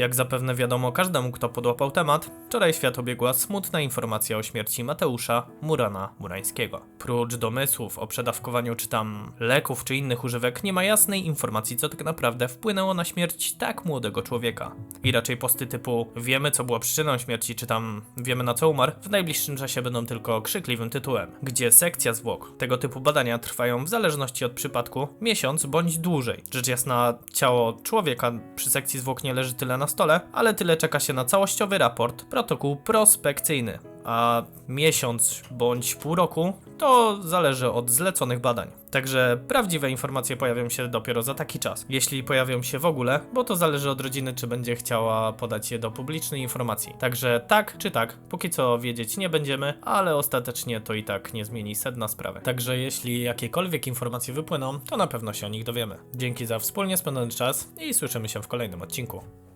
Jak zapewne wiadomo każdemu, kto podłapał temat, wczoraj świat obiegła smutna informacja o śmierci Mateusza Murana Murańskiego. Prócz domysłów o przedawkowaniu czy tam leków czy innych używek, nie ma jasnej informacji, co tak naprawdę wpłynęło na śmierć tak młodego człowieka. I raczej posty typu wiemy, co było przyczyną śmierci, czy tam wiemy, na co umarł, w najbliższym czasie będą tylko krzykliwym tytułem, gdzie sekcja zwłok. Tego typu badania trwają w zależności od przypadku miesiąc bądź dłużej. Rzecz jasna, ciało człowieka przy sekcji zwłok nie leży tyle na stole, ale tyle czeka się na całościowy raport, protokół prospekcyjny. A miesiąc bądź pół roku to zależy od zleconych badań. Także prawdziwe informacje pojawią się dopiero za taki czas. Jeśli pojawią się w ogóle, bo to zależy od rodziny, czy będzie chciała podać je do publicznej informacji. Także tak czy tak, póki co wiedzieć nie będziemy, ale ostatecznie to i tak nie zmieni sedna sprawy. Także jeśli jakiekolwiek informacje wypłyną, to na pewno się o nich dowiemy. Dzięki za wspólnie spędzony czas i słyszymy się w kolejnym odcinku.